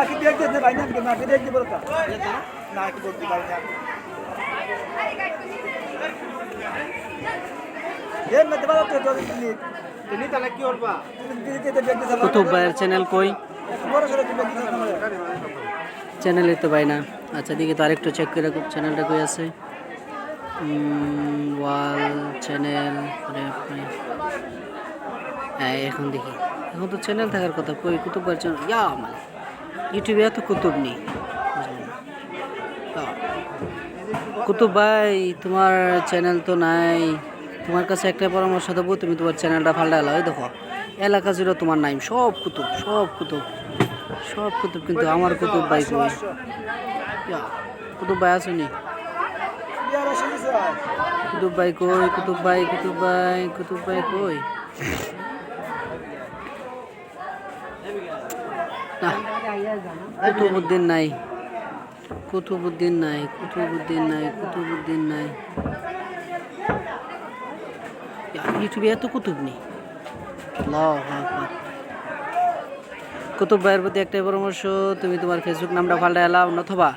আকি দেখ দে ভাই না না দেখ দে বলতা না কি বলতে ভাই না। এ মতে বাবা তো তো তুমি তুমি তাহলে কি করবা? দিতে দেখ দে কুতুব ভাইয়ের চ্যানেল কই? দেখ চ্যানেলে তো পাই না। আচ্ছা দিকে তো আরেকটু চেক করে রাখুন চ্যানেলটা কই আছে? ওয়াল চ্যানেল হ্যাঁ এখন দেখি। এখন তো চ্যানেল থাকার কথা কই? কুতুব ভাইয়ের চ্যানেল ইয়া মানে। ইউটিউবে এত কুতুব নেই? হ্যাঁ। কুতুব ভাই তোমার চ্যানেল তো নাই। তোমার কাছে একটা পরামর্শ দেবো তুমি তোমার চ্যানেলটা ফাল্টা ওই দেখো এলাকা জুড়ে তোমার নাম সব কুতুব সব কুতুব সব কুতুব কিন্তু আমার কুতুব ভাই কই? কুতুব ভাই আসেনি। কুতুব ভাই কই কুতুব ভাই কুতুব ভাই কুতুব ভাই কই? কুতুবুদ্দিন নাই। কুতুবুদ্দিন নাই কুতুবুদ্দিন নাই কুতুবুদ্দিন নাই। ইউটিউবে এত কুতুব নেই। কুতুব ভাইয়ের প্রতি একটাই পরামর্শ, তুমি তোমার ফেসবুক নামটা পাল্টা এলাও অথবা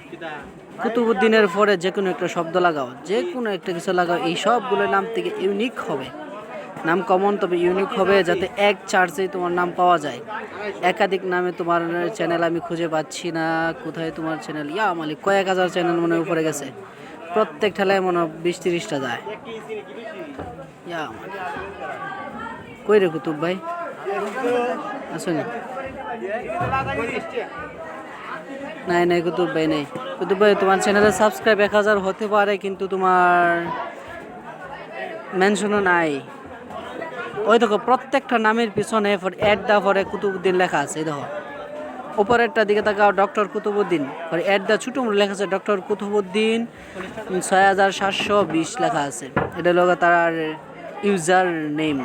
কুতুবুদ্দিনের পরে যে কোনো একটা শব্দ লাগাও যে কোনো একটা কিছু লাগাও, এই সবগুলোর নাম থেকে ইউনিক হবে। নাম কমন, তবে ইউনিক হবে যাতে এক চার্জেই তোমার নাম পাওয়া যায়। একাধিক নামে তোমার চ্যানেল আমি খুঁজে পাচ্ছি না, কোথায় তোমার চ্যানেল ইয়া মালিক, কয়েক হাজার চ্যানেল মনে উপরে গেছে। প্রত্যেক ঠেলায় মনে হয় বিশ তিরিশটা যায়। ইয়া মালিক। কই রে কুতুব ভাই? আসুন। নাই নাই, কুতুব ভাই, নাই। কুতুব ভাই, তোমার চ্যানেলে সাবস্ক্রাইব এক হাজার হতে পারে, কিন্তু তোমার মেনশনও নাই। ওই দেখো, প্রত্যেকটা নামের পিছনে অ্যাড দা পরে কুতুবুদ্দিন লেখা আছে, এই দেখো। উপরেরটা দিকে তাকাও, ডক্টর কুতুবুদ্দিন। পরে অ্যাড দা ছোটো মোটো লেখা আছে, ডক্টর কুতুবুদ্দিন, ছয় হাজার সাতশো বিশ লেখা আছে। এটা লোক তার ইউজার নেম।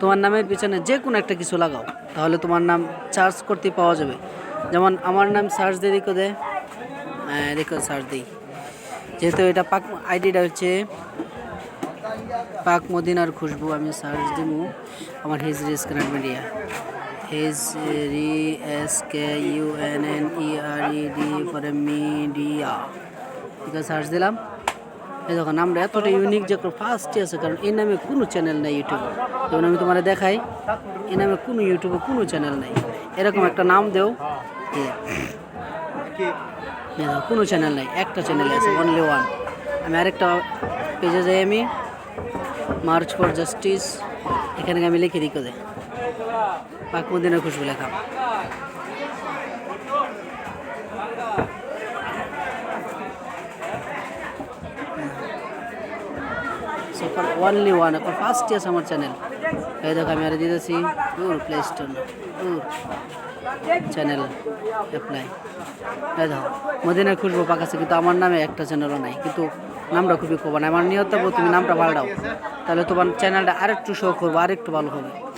তোমার নামের পিছনে যে কোনো একটা কিছু লাগাও, তাহলে তোমার নাম সার্চ করতে পাওয়া যাবে। যেমন আমার নাম সার্চ দিয়ে দেখো দে। হ্যাঁ দেখো সার্চ দিই। যেহেতু এটা পাক আইডিটা হচ্ছে পাক মদিনার খুশবু আমি সার্চ দিব আমার হিজরি স্ক্যানার মিডিয়া হিজরি S K U N N E R E D ফরে মিডিয়া ঠিক আছে, সার্চ দিলাম। এই দেখো, নামটা এতটা ইউনিক যে ফার্স্টই আছে, কারণ এই নামে কোনো চ্যানেল নাই ইউটিউবে যেমন আমি তোমার দেখাই, এই নামে কোনো ইউটিউবে কোনো চ্যানেল নাই। এরকম একটা নাম দেও। কোনো চ্যানেল নাই, একটা চ্যানেল আছে অনলি ওয়ান আমি আরেকটা পেজে যাই আমি। মার্চ ফর জাস্টিস এখানে আমি লিখে দিই কোথায় পাক মদিনা খুশবু লেখা। সুপার ওয়ানলি ওয়ান এখন ফার্স্ট আছে আমার চ্যানেল এই দেখো আমি আরে দিতেছি দূর প্লে স্টোর দূর চ্যানেল অ্যাপ্লাই এই দেখো মদিনা খুশবু পাকাছে, কিন্তু আমার নামে একটা চ্যানেলও নাই, কিন্তু নামটা খুবই কমান। আমার নিয়ত তুমি নামটা পাল্টাও তাহলে তোমার চ্যানেলটা আরেকটু শো করব, আরেকটু ভালো হবে।